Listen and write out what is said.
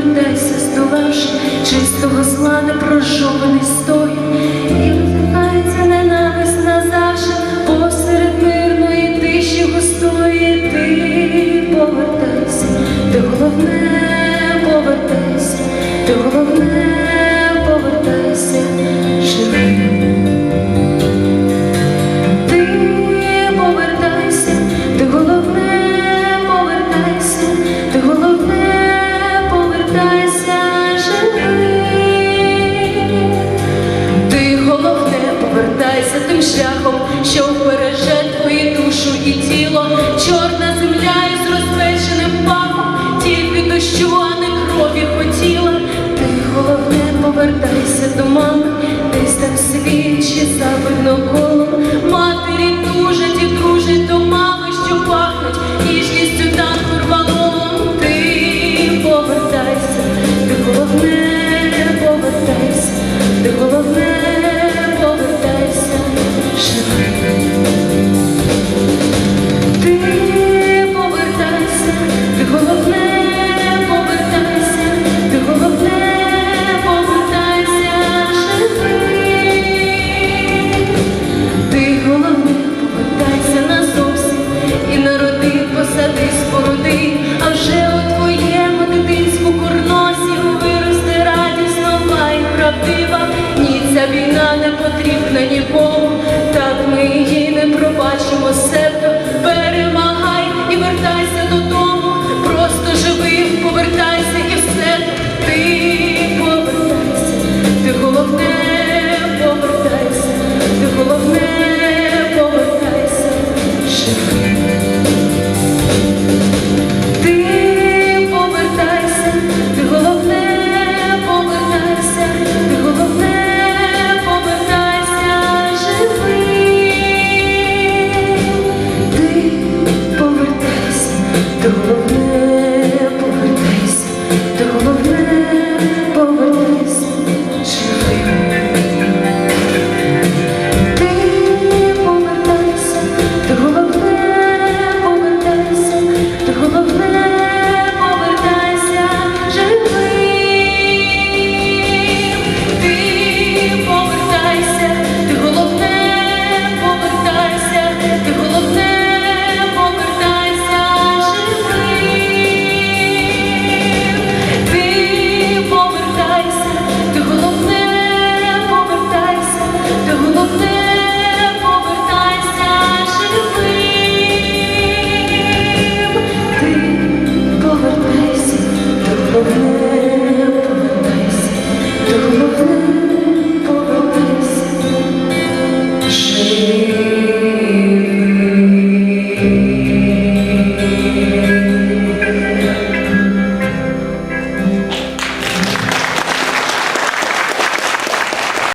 повертайся, здолавши чистого зла, не сто.